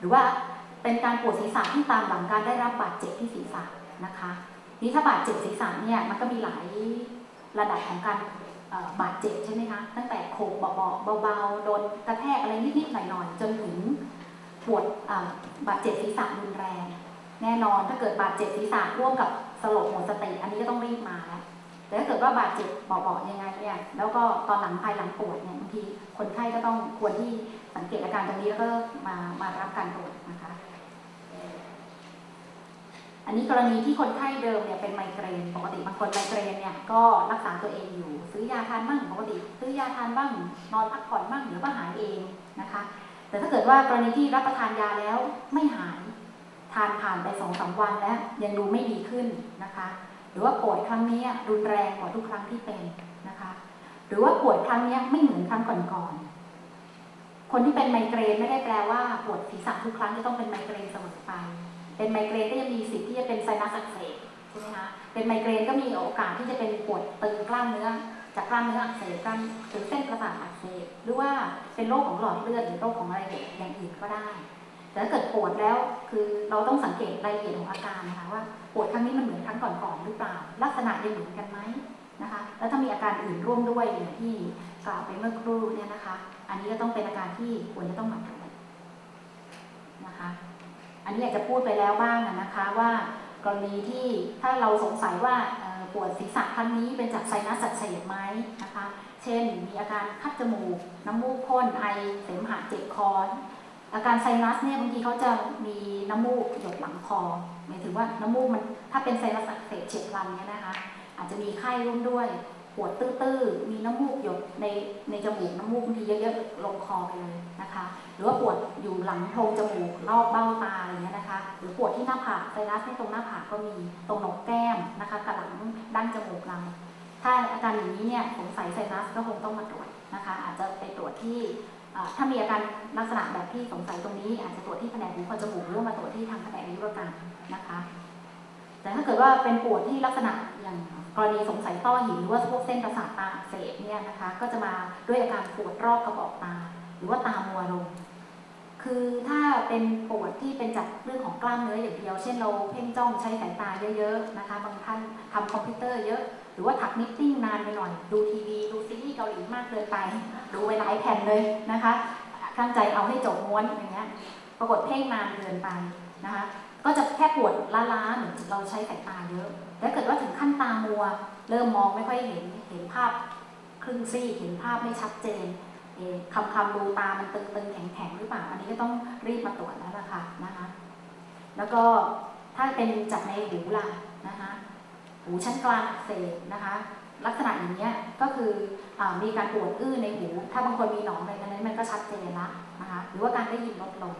หรือว่าเป็นการปวดศีรษะที่ตามหลังการได้รับบาดเจ็บที่ศีรษะนะคะนี่ถ้าบาดเจ็บศีรษะเนี่ยมันก็มีหลายระดับของการบาดเจ็บใช่ไหมคะตั้งแต่โขกเบาๆเบาๆโดนกระแทกอะไรนิดๆหน่อยๆจนถึงปวดบาดเจ็บศีรษะรุนแรง แน่นอนถ้าเกิดบาดเจ็บศีรษะร่วมกับสลบหมดสติอันนี้ก็ต้องรีบมาแล้วแต่ถ้าเกิดว่าบาดเจ็บเบาๆยังไงเนี่ยแล้วก็ตอนหลังภายหลังปวดเนี่ยบางทีคนไข้ก็ต้องควรที่ สังเกตอาการตรงนี้แล้วก็มามารับการตรวจนะคะ อันนี้กรณีที่คนไข้เดิมเนี่ยเป็นไมเกรนปกติบางคนไมเกรนเนี่ยก็รักษาตัวเองอยู่ ซื้อยาทานบ้างปกติ ซื้อยาทานบ้างนอนพักผ่อนบ้างเดี๋ยวก็หายเองนะคะ แต่ถ้าเกิดว่ากรณีที่รับประทานยาแล้วไม่หายทานผ่านไปสองสามวันแล้วยังดูไม่ดีขึ้นนะคะ หรือว่าปวดครั้งนี้รุนแรงกว่าทุกครั้งที่เป็นนะคะ หรือว่าปวดครั้งนี้ไม่เหมือนครั้งก่อนๆ คนที่เป็นไมเกรนไม่ได้แปลว่าปวดศีรษะทุกครั้งจะต้องเป็นไมเกรนเสมอไป เป็นไมเกรนก็ยังมีสิทธิ์ที่จะเป็นไซนัสอักเสบใช่ไหมคะเป็นไมเกรนก็มีโอกาสที่จะเป็นปวดตึงกล้ามเนื้อ จากกล้ามเนื้ออักเสบกล้ามหรือเส้นประสาทอักเสบหรือว่าเป็นโรคของหลอดเลือดหรือโรคของอะไรอย่างอื่นก็ได้แต่ถ้าเกิดปวดแล้วคือเราต้องสังเกตรายละเอียดของอาการนะคะว่าปวดครั้งนี้มันเหมือนครั้งก่อนๆหรือเปล่า ลักษณะยังเหมือนกันไหมนะคะ แล้วถ้ามีอาการอื่นร่วมด้วยอย่างที่กล่าวไปเมื่อครู่เนี่ยนะคะ อันนี้ก็ต้องเป็นอาการที่ควรจะต้องมาตรวจนะคะ อันนี้อยากจะพูดไปแล้วบ้างนะคะว่ากรณีที่ถ้าเราสงสัยว่าปวดศีรษะครั้งนี้เป็นจากไซนัสอักเสบไหมนะคะ เช่น มีอาการคัดจมูก น้ำมูกพ่นไอ เสมหะเจ็บคอ อาการไซนัสเนี่ยบางทีเขาจะมีน้ำมูกหยดหลังคอ หมายถึงว่าน้ำมูกมันถ้าเป็นไซนัสอักเสบเฉียบพลันเนี่ยนะคะ อาจจะมีไข้ร่วมด้วย ปวดตื้อๆ มีน้ำมูกหยดในในจมูกน้ำมูกบางทีเยอะๆลงคอไปเลยนะคะ หรือว่าปวดอยู่หลังโพรงจมูกรอบเบ้าตาอะไรเงี้ยนะคะ หรือปวดที่หน้าผากไซนัสที่ตรงหน้าผากก็มีตรงหนกแก้มนะคะกับหลังดั้งจมูกเราถ้าอาการอย่างนี้เนี่ยสงสัยไซนัสก็คงต้องมาตรวจนะคะ อาจจะไปตรวจที่ถ้ามีอาการลักษณะแบบที่สงสัยตรงนี้อาจจะตรวจที่แผนกหูคอจมูกหรือมาตรวจที่ทางแผนกอายุรกรรมนะคะ แต่ถ้าเกิดว่าเป็นปวดที่ลักษณะอย่าง รณีสงสัยต้อหินหรือว่าพวกเส้นประสาทตาอักเสบเนี่ยนะคะ ก็จะมาด้วยอาการปวดรอบกระบอกตา หรือว่าตามัวลง คือถ้าเป็นปวดที่เป็นจากเรื่องของกล้ามเนื้ออย่างเดียว เช่นเราเพ่งจ้องใช้สายตาเยอะๆนะคะ บางท่านทำคอมพิวเตอร์เยอะ หรือว่าถักนิตติ้งนานไปหน่อย ดูทีวี ดูซีรีส์เกาหลีมากเกินไป ดูไปหลายแผ่นเลยนะคะตั้งใจเอาให้จบม้วนอย่างเงี้ย ปรากฏเพ่งนานเกินไปนะคะ ก็จะแค่ปวดล้าๆเหมือนเราใช้สายตาเยอะแต่ถ้าเกิดว่าถึงขั้นตามัว เริ่มมองไม่ค่อยเห็นเห็นภาพครึ่งซีกเห็นภาพไม่ชัดเจนเคำคำดูตามันตึงๆแข็งๆหรือเปล่าอันนี้ก็ต้องรีบมาตรวจแล้วล่ะค่ะนะคะแล้วก็ถ้าเป็นจากในหูล่ะนะคะหูชั้นกลางเสบนะคะลักษณะอย่างเนี้ยก็คืออมีการปวดอื้อในหู ถ้าบางคนมีหนองอะไรกันนั้นมันก็ชัดเจนละนะคะหรือว่าการได้ยินลดลง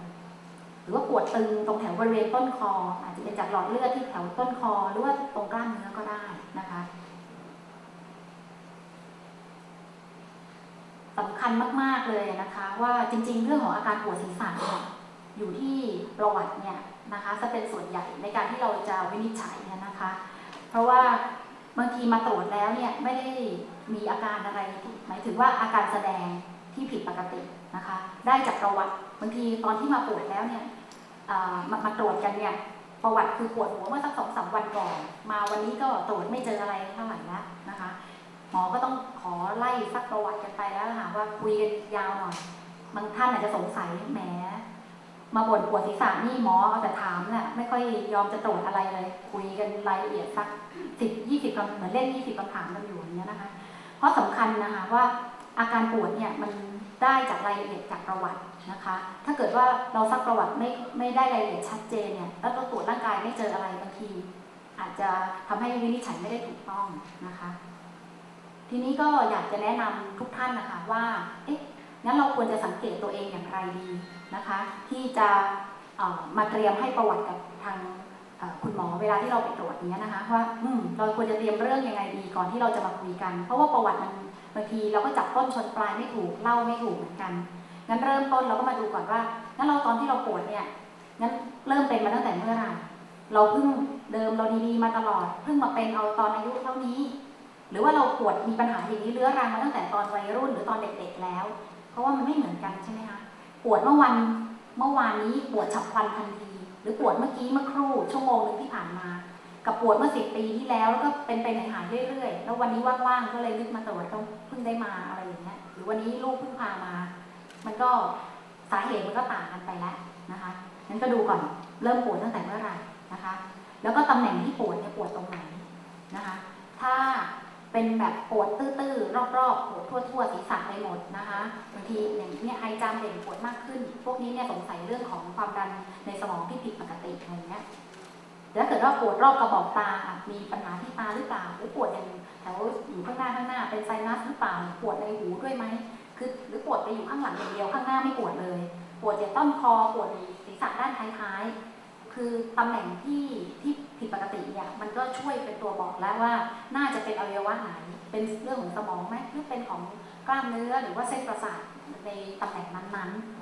หรือว่าปวดตึงตรงแถวบริเวณต้นคอ อาจจะเป็นจากหลอดเลือดที่แถวต้นคอ หรือว่าตรงกล้ามเนื้อก็ได้นะคะสำคัญมาก ๆ เลยนะคะ ว่าจริง ๆ เรื่องของอาการปวดศีรษะอยู่ที่ประวัติเนี่ยนะคะจะเป็นส่วนใหญ่ในการที่เราจะวินิจฉัยนนะคะ เพราะว่าบางทีมาตรวจแล้วเนี่ยไม่ได้มีอาการอะไร หมายถึงว่าอาการแสดงที่ผิดปกติ นะคะ ได้จากประวัติบางทีตอนที่มาปวดแล้วเนี่ยมามาตรวจกันเนี่ยประวัติคือปวดหัวเมื่อสักสองสามวันก่อน มาวันนี้ก็ตรวจไม่เจออะไรเท่าไหร่แล้วนะคะหมอก็ต้องขอไล่ซักประวัติกันไปแล้วค่ะว่าคุยกันยาวหน่อยบางท่านอาจจะสงสัยแหมมาบ่นปวดศีรษะนี่หมอเอาแต่ถามน่ะไม่ค่อยยอมจะตรวจอะไรเลย คุยกันรายละเอียดสักสิบยี่สิบคำเหมือนเล่นยี่สิบคำถามกันอยู่อย่างเงี้ยนะคะ เพราะสำคัญนะคะว่า อาการปวดเนี่ยมันได้จากรายละเอียดจากประวัตินะคะ ถ้าเกิดว่าเราซักประวัติไม่ไม่ได้รายละเอียดชัดเจนเนี่ยแล้วเราตรวจร่างกายไม่เจออะไรบางที อาจจะทำให้วินิจฉัยไม่ได้ถูกต้องนะคะ ทีนี้ก็อยากจะแนะนำทุกท่านนะคะว่าเอ๊ะงั้นเราควรจะสังเกตตัวเองอย่างไรดีนะคะ ที่จะมาเตรียมให้ประวัติกับทางคุณหมอเวลาที่เราไปตรวจเนี้ยนะคะว่าอืมเราควรจะเตรียมเรื่องยังไงดีก่อนที่เราจะมาคุยกัน เพราะว่าประวัติมัน บางทีเราก็จับต้นชนปลายไม่ถูกเล่าไม่ถูกเหมือนกันงั้นเริ่มต้นเราก็มาดูก่อนว่างั้นเราตอนที่เราปวดเนี่ยงั้นเริ่มเป็นมาตั้งแต่เมื่อไหร่เราเพิ่งเดิมเราดีๆมาตลอดเพิ่งมาเป็นเอาตอนอายุเท่านี้ หรือว่าเราปวดมีปัญหาอย่างนี้เรื้อรังมาตั้งแต่ตอนวัยรุ่นหรือตอนเด็กๆแล้ว เพราะว่ามันไม่เหมือนกันใช่ไหมคะปวดเมื่อวันเมื่อวานนี้ปวดฉับพลันทันที หรือปวดเมื่อกี้เมื่อครู่ชั่วโมงนึงที่ผ่านมา กับปวดเมื่อสิบปีที่แล้วแล้วก็เป็นไปหายเรื่อยๆ แล้ววันนี้ว่างๆก็เลยนึกมาตรวจก็เพิ่งได้มาอะไรอย่างเงี้ยหรือวันนี้ลูกเพิ่งพามา มันก็สาเหตุมันก็ต่างกันไปแล้วนะคะงั้นก็ดูก่อนเริ่มปวดตั้งแต่เมื่อไหร่นะคะ แล้วก็ตำแหน่งที่ปวดเนี่ยปวดตรงไหนนะคะ ถ้าเป็นแบบปวดตื้อๆรอบๆปวดทั่วๆศีรษะไปหมดนะคะบางทีอย่างเนี้ยไอจามเด่นปวดมากขึ้น พวกนี้เนี่ยสงสัยเรื่องของความดันในสมองที่ผิดปกติอะไรเงี้ย ถ้าเกิดว่าปวดรอบกระบอกตาอะมีปัญหาที่ตาหรือเปล่าหรือปวดอย่างแถวอยู่ข้างหน้าข้างหน้าเป็นไซนัสหรือเปล่าปวดในหูด้วยไหมคือหรือปวดไปอยู่ข้างหลังอย่างเดียวข้างหน้าไม่ปวดเลย ปวดจากต้นคอปวดศีรษะด้านท้ายๆคือตำแหน่งที่ที่ผิดปกติเนี่ยมันก็ช่วยเป็นตัวบอกแล้วว่า น่าจะเป็นอวัยวะไหนเป็นเรื่องของสมองไหมหรือเป็นของกล้ามเนื้อหรือว่าเส้นประสาทในตำแหน่งนั้นๆ